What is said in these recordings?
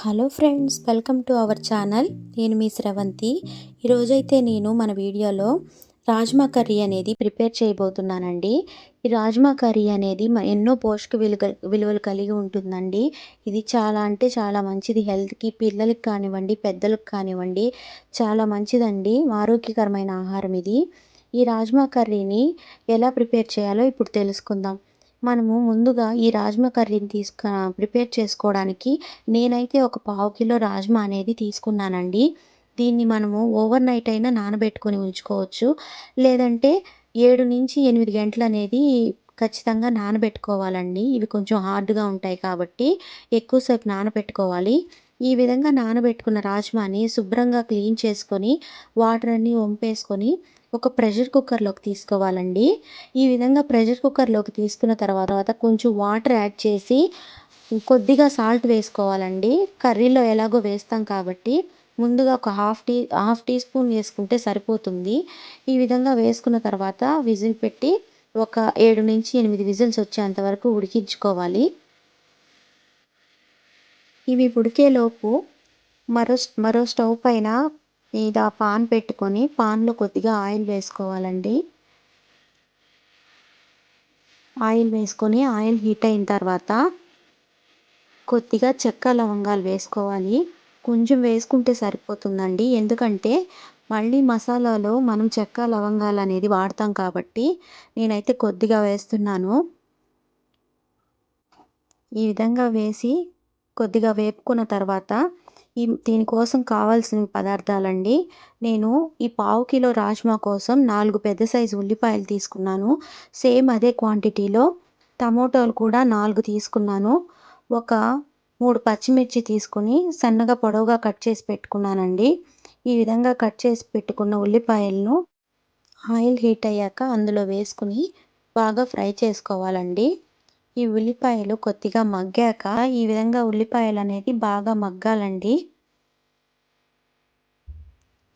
Hello friends welcome to our channel నేను మీ స్రవంతి ఈరోజైతే నేను మన వీడియోలో రాజ్మా కర్రీ అనేది ప్రిపేర్ చేయబోతున్నానండి. ఈ రాజ్మా కర్రీ అనేది ఎన్నో పోషక విలువ విలువలు కలిగి ఉంటుందండి. ఇది చాలా అంటే చాలా మంచిది. హెల్త్కి పిల్లలకి కానివ్వండి పెద్దలకు కానివ్వండి చాలా మంచిదండి. ఆరోగ్యకరమైన ఆహారం ఇది. ఈ రాజ్మా కర్రీని ఎలా ప్రిపేర్ చేయాలో ఇప్పుడు తెలుసుకుందాం. మనము ముందుగా ఈ రాజ్మా కర్రీని తీసుక ప్రిపేర్ చేసుకోవడానికి నేనైతే ఒక పావు కిలో రాజ్మా అనేది తీసుకున్నానండి. దీన్ని మనము ఓవర్ నైట్ అయినా నానబెట్టుకొని ఉంచుకోవచ్చు. లేదంటే ఏడు నుంచి ఎనిమిది గంటలు అనేది ఖచ్చితంగా నానబెట్టుకోవాలండి. ఇవి కొంచెం హార్డ్గా ఉంటాయి కాబట్టి ఎక్కువసేపు నానబెట్టుకోవాలి. ఈ విధంగా నానబెట్టుకున్న రాజ్మాని శుభ్రంగా క్లీన్ చేసుకొని వాటర్ అన్నీ వంపేసుకొని ఒక ప్రెషర్ కుక్కర్లోకి తీసుకోవాలండి. ఈ విధంగా ప్రెషర్ కుక్కర్లోకి తీసుకున్న తర్వాత కొంచెం వాటర్ యాడ్ చేసి కొద్దిగా సాల్ట్ వేసుకోవాలండి. కర్రీలో ఎలాగో వేస్తాం కాబట్టి ముందుగా ఒక half tea half teaspoon వేసుకుంటే సరిపోతుంది. ఈ విధంగా వేసుకున్న తర్వాత విజిల్ పెట్టి ఒక ఏడు నుంచి ఎనిమిది విజిల్స్ వచ్చేంత వరకు ఉడికించుకోవాలి. ఇవి ఉడికేలోపు మరో మరో స్టవ్ పైన మీద పాన్ పెట్టుకొని పాన్లో కొద్దిగా ఆయిల్ వేసుకోవాలండి. ఆయిల్ వేసుకొని ఆయిల్ హీట్ అయిన తర్వాత కొద్దిగా చెక్క లవంగాలు వేసుకోవాలి. కొంచెం వేసుకుంటే సరిపోతుందండి. ఎందుకంటే మళ్ళీ మసాలాలో మనం చెక్క లవంగాలు అనేది వాడతాం కాబట్టి నేనైతే కొద్దిగా వేస్తున్నాను. ఈ విధంగా వేసి కొద్దిగా వేపుకున్న తర్వాత ఈ దీనికోసం కావాల్సిన పదార్థాలండి. నేను ఈ పావు కిలో రాజ్మా కోసం నాలుగు పెద్ద సైజు ఉల్లిపాయలు తీసుకున్నాను. సేమ్ అదే క్వాంటిటీలో టమోటాలు కూడా నాలుగు తీసుకున్నాను. ఒక మూడు పచ్చిమిర్చి తీసుకుని సన్నగా పొడవుగా కట్ చేసి పెట్టుకున్నానండి. ఈ విధంగా కట్ చేసి పెట్టుకున్న ఉల్లిపాయలను ఆయిల్ హీట్ అయ్యాక అందులో వేసుకుని బాగా ఫ్రై చేసుకోవాలండి. ఈ ఉల్లిపాయలు కొద్దిగా మగ్గాక ఈ విధంగా ఉల్లిపాయలు అనేది బాగా మగ్గాలండి.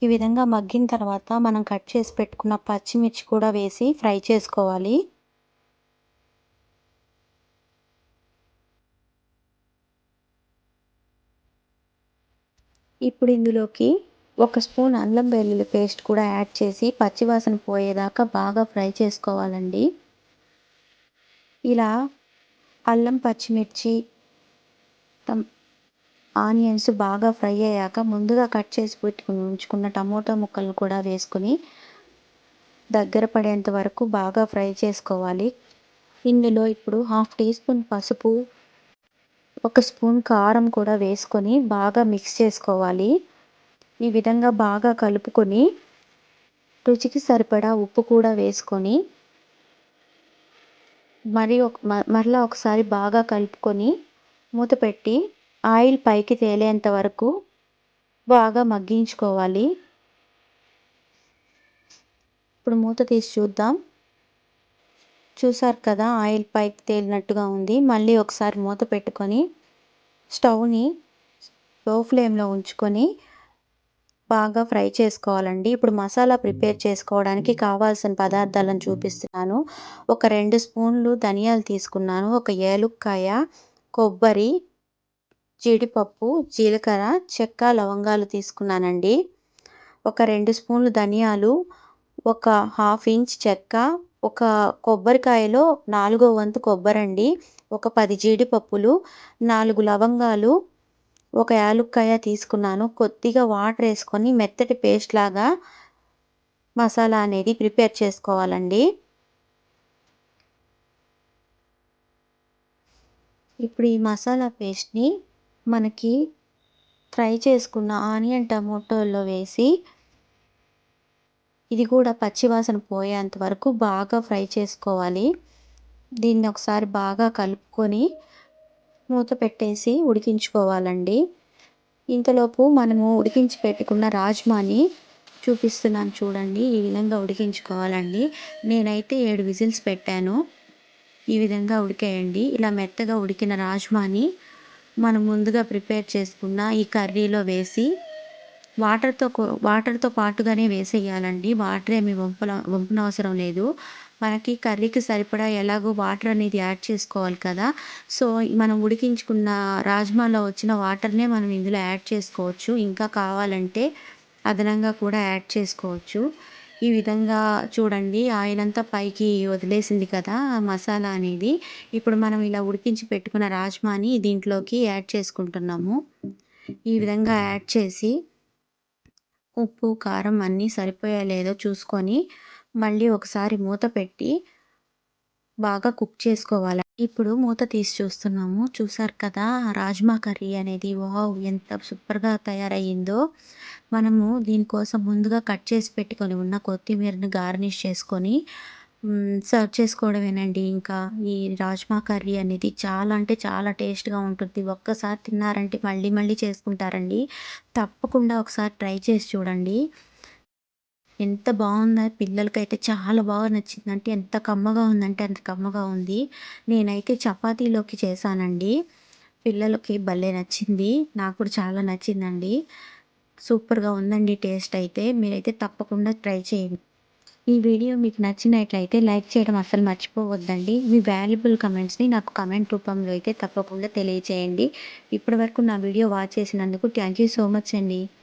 ఈ విధంగా మగ్గిన తర్వాత మనం కట్ చేసి పెట్టుకున్న పచ్చిమిర్చి కూడా వేసి ఫ్రై చేసుకోవాలి. ఇప్పుడు ఇందులోకి ఒక స్పూన్ అల్లం వెల్లుల్లి పేస్ట్ కూడా యాడ్ చేసి పచ్చివాసన పోయేదాకా బాగా ఫ్రై చేసుకోవాలండి. ఇలా అల్లం పచ్చిమిర్చి ఆనియన్స్ బాగా ఫ్రై అయ్యాక ముందుగా కట్ చేసి పెట్టుకుని ఉంచుకున్న టమోటా ముక్కలను కూడా వేసుకుని దగ్గర పడేంత వరకు బాగా ఫ్రై చేసుకోవాలి. ఇందులో ఇప్పుడు హాఫ్ టీ స్పూన్ పసుపు ఒక స్పూన్ కారం కూడా వేసుకొని బాగా మిక్స్ చేసుకోవాలి. ఈ విధంగా బాగా కలుపుకొని రుచికి సరిపడా ఉప్పు కూడా వేసుకొని మరి ఒక మరలా ఒకసారి బాగా కలుపుకొని మూత పెట్టి ఆయిల్ పైకి తేలేంత వరకు బాగా మగ్గించుకోవాలి. ఇప్పుడు మూత తీసి చూద్దాం. చూసారు కదా ఆయిల్ పైకి తేలినట్టుగా ఉంది. మళ్ళీ ఒకసారి మూత పెట్టుకొని స్టవ్ని లో ఫ్లేమ్లో ఉంచుకొని బాగా ఫ్రై చేసుకోవాలండి. ఇప్పుడు మసాలా ప్రిపేర్ చేసుకోవడానికి కావాల్సిన పదార్థాలను చూపిస్తున్నాను. ఒక రెండు స్పూన్లు ధనియాలు తీసుకున్నాను. ఒక ఏలుక్కాయ కొబ్బరి జీడిపప్పు జీలకర్ర చెక్క లవంగాలు తీసుకున్నానండి. ఒక రెండు స్పూన్లు ధనియాలు ఒక హాఫ్ ఇంచ్ చెక్క ఒక కొబ్బరికాయలో నాలుగో వంతు కొబ్బరండి ఒక పది జీడిపప్పులు నాలుగు లవంగాలు ఒక యాలుక్కాయ తీసుకున్నాను. కొద్దిగా వాటర్ వేసుకొని మెత్తటి పేస్ట్ లాగా మసాలా అనేది ప్రిపేర్ చేసుకోవాలండి. ఇప్పుడు ఈ మసాలా పేస్ట్ని మనకి ఫ్రై చేసుకున్న ఆనియన్ టమోటోలో వేసి ఇది కూడా పచ్చివాసన పోయేంత వరకు బాగా ఫ్రై చేసుకోవాలి. దీన్ని ఒకసారి బాగా కలుపుకొని మూత పెట్టేసి ఉడికించుకోవాలండి. ఇంతలోపు మనము ఉడికించి పెట్టుకున్న రాజ్మాని చూపిస్తున్నాను చూడండి ఈ విధంగా ఉడికించుకోవాలండి. నేనైతే ఏడు విజిల్స్ పెట్టాను. ఈ విధంగా ఉడికేయండి. ఇలా మెత్తగా ఉడికిన రాజ్మాని మనం ముందుగా ప్రిపేర్ చేసుకున్న ఈ కర్రీలో వేసి వాటర్తో వాటర్తో పాటుగానే వేసేయాలండి. వాటర్ ఏమి వంపల వంపనవసరం లేదు. మనకి కర్రీకి సరిపడా ఎలాగో వాటర్ అనేది యాడ్ చేసుకోవాలి కదా. సో మనం ఉడికించుకున్న రాజ్మాలో వచ్చిన వాటర్నే మనం ఇందులో యాడ్ చేసుకోవచ్చు. ఇంకా కావాలంటే అదనంగా కూడా యాడ్ చేసుకోవచ్చు. ఈ విధంగా చూడండి ఆయిల్ అంతా పైకి వదిలేసింది కదా మసాలా అనేది. ఇప్పుడు మనం ఇలా ఉడికించి పెట్టుకున్న రాజ్మాని దీంట్లోకి యాడ్ చేసుకుంటున్నాము. ఈ విధంగా యాడ్ చేసి ఉప్పు కారం అన్నీ సరిపోయా లేదో చూసుకొని మళ్ళీ ఒకసారి మూత పెట్టి బాగా కుక్ చేసుకోవాలి. ఇప్పుడు మూత తీసి చూస్తున్నాము. చూసారు కదా రాజ్మా కర్రీ అనేది వావ్ ఎంత సూపర్గా తయారయ్యిందో. మనము దీనికోసం ముందుగా కట్ చేసి పెట్టుకొని ఉన్న కొత్తిమీరని గార్నిష్ చేసుకొని సర్వ్ చేసుకోవడమేనండి. ఇంకా ఈ రాజ్మా కర్రీ అనేది చాలా అంటే చాలా టేస్ట్గా ఉంటుంది. ఒక్కసారి తిన్నారంటే మళ్ళీ మళ్ళీ చేసుకుంటారండి. తప్పకుండా ఒకసారి ట్రై చేసి చూడండి. ఎంత బాగుందో? పిల్లలకైతే చాలా బాగా నచ్చింది. అంటే ఎంత కమ్మగా ఉందంటే అంత కమ్మగా ఉంది. నేనైతే చపాతీలోకి చేశానండి. పిల్లలకి భలే నచ్చింది. నాకు కూడా చాలా నచ్చిందండి. సూపర్గా ఉందండి టేస్ట్ అయితే. మీరైతే తప్పకుండా ట్రై చేయండి. ఈ వీడియో మీకు నచ్చినట్లయితే లైక్ చేయడం అసలు మర్చిపోవద్దండి. మీ వాల్యుబుల్ కమెంట్స్ని నాకు కమెంట్ రూపంలో అయితే తప్పకుండా తెలియచేయండి. ఇప్పటివరకు నా వీడియో వాచ్ చేసినందుకు థ్యాంక్ యూ సో మచ్ అండి.